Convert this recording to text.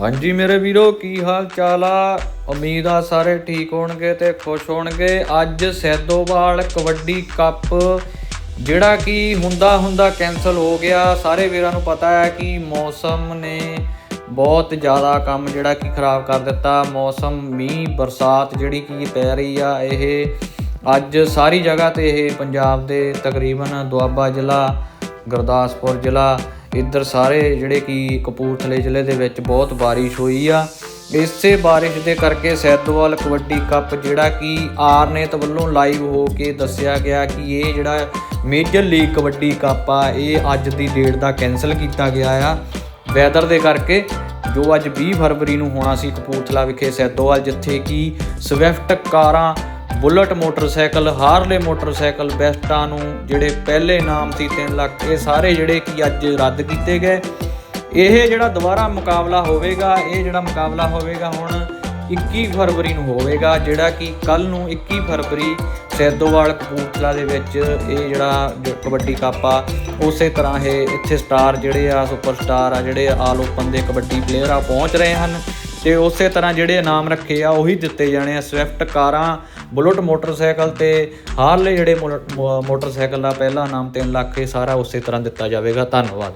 ਹਾਂਜੀ ਮੇਰੇ ਵੀਰੋ, ਕੀ ਹਾਲ ਚਾਲ ਆ? ਉਮੀਦ ਆ ਸਾਰੇ ਠੀਕ ਹੋਣਗੇ ਤੇ ਖੁਸ਼ ਹੋਣਗੇ। ਅੱਜ ਸੈਦੋਵਾਲ ਕਬੱਡੀ ਕੱਪ, ਜਿਹੜਾ ਕਿ ਹੁੰਦਾ ਹੁੰਦਾ ਕੈਨਸਲ ਹੋ ਗਿਆ। ਸਾਰੇ ਵੀਰਾਂ ਨੂੰ ਪਤਾ ਹੈ ਕਿ ਮੌਸਮ ਨੇ ਬਹੁਤ ਜ਼ਿਆਦਾ ਕੰਮ ਜਿਹੜਾ ਕਿ ਖਰਾਬ ਕਰ ਦਿੱਤਾ। ਮੌਸਮ, ਮੀਂਹ, ਬਰਸਾਤ ਜਿਹੜੀ ਕਿ ਪੈ ਰਹੀ ਆ, ਇਹ ਅੱਜ ਸਾਰੀ ਜਗ੍ਹਾ ਤੇ ਇਹ ਪੰਜਾਬ ਦੇ ਤਕਰੀਬਨ ਦੁਆਬਾ ਜ਼ਿਲ੍ਹਾ, ਗੁਰਦਾਸਪੁਰ ਜ਼ਿਲ੍ਹਾ ਇੱਧਰ ਸਾਰੇ ਜਿਹੜੇ ਕਿ ਕਪੂਰਥਲੇ ਜ਼ਿਲ੍ਹੇ ਦੇ ਵਿੱਚ ਬਹੁਤ ਬਾਰਿਸ਼ ਹੋਈ ਆ। ਇਸੇ ਬਾਰਿਸ਼ ਦੇ ਕਰਕੇ ਸੈਦੋਵਾਲ ਕਬੱਡੀ ਕੱਪ ਜਿਹੜਾ ਕਿ ਆਰਨੇਤ ਵੱਲੋਂ ਲਾਈਵ ਹੋ ਕੇ ਦੱਸਿਆ ਗਿਆ ਕਿ ਇਹ ਜਿਹੜਾ ਮੇਜਰ ਲੀਗ ਕਬੱਡੀ ਕੱਪ ਆ, ਇਹ ਅੱਜ ਦੀ ਡੇਟ ਦਾ ਕੈਨਸਲ ਕੀਤਾ ਗਿਆ ਆ। ਵੈਦਰ ਦੇ ਕਰਕੇ ਜੋ ਅੱਜ 20 ਫਰਵਰੀ ਨੂੰ ਹੋਣਾ ਸੀ ਕਪੂਰਥਲਾ ਵਿਖੇ ਸੈਦੋਵਾਲ, ਜਿੱਥੇ ਕਿ ਸਵਿਫਟ ਕਾਰਾਂ ਬੁਲਟ ਮੋਟਰਸਾਈਕਲ, ਹਾਰਲੇ ਮੋਟਰਸਾਈਕਲ ਬੈਸਟਾਂ ਨੂੰ ਜਿਹੜੇ ਪਹਿਲੇ ਨਾਮ ਸੀ 3 ਲੱਖ, ਇਹ ਸਾਰੇ ਜਿਹੜੇ ਕਿ ਅੱਜ ਰੱਦ ਕੀਤੇ ਗਏ। ਇਹ ਜਿਹੜਾ ਦੁਬਾਰਾ ਮੁਕਾਬਲਾ ਹੋਵੇਗਾ, ਇਹ ਜਿਹੜਾ ਮੁਕਾਬਲਾ ਹੋਵੇਗਾ ਹੁਣ 21 ਫਰਵਰੀ ਨੂੰ ਹੋਵੇਗਾ, ਜਿਹੜਾ ਕਿ ਕੱਲ ਨੂੰ 21 ਫਰਵਰੀ ਸੈਦੋਵਾਲ ਕਪੂਰਥਲਾ ਦੇ ਵਿੱਚ ਇਹ ਜਿਹੜਾ ਕਬੱਡੀ ਕੱਪ ਆ, ਉਸੇ ਤਰ੍ਹਾਂ ਇਹ ਇੱਥੇ ਸਟਾਰ ਜਿਹੜੇ ਆ, ਸੁਪਰ ਸਟਾਰ ਆ, ਜਿਹੜੇ ਆਲ ਓਪਨ ਦੇ ਕਬੱਡੀ ਪਲੇਅਰ ਆ, ਪਹੁੰਚ ਰਹੇ ਹਨ। ਤੇ ਉਸੇ ਤਰ੍ਹਾਂ ਜਿਹੜੇ ਇਨਾਮ ਰੱਖੇ ਆ, ਉਹੀ ਦਿੱਤੇ ਜਾਣੇ ਆ ਸਵਿਫਟ ਕਾਰਾਂ, ਬੁਲਟ ਮੋਟਰਸਾਈਕਲ ਤੇ ਹਾਰਲੇ ਜਿਹੜੇ ਮੋ- ਮੋ- ਮੋਟਰਸਾਈਕਲ ਦਾ ਪਹਿਲਾ ਇਨਾਮ 3 ਲੱਖ, ਇਹ ਸਾਰਾ ਉਸੇ ਤਰ੍ਹਾਂ ਦਿੱਤਾ ਜਾਵੇਗਾ। ਧੰਨਵਾਦ।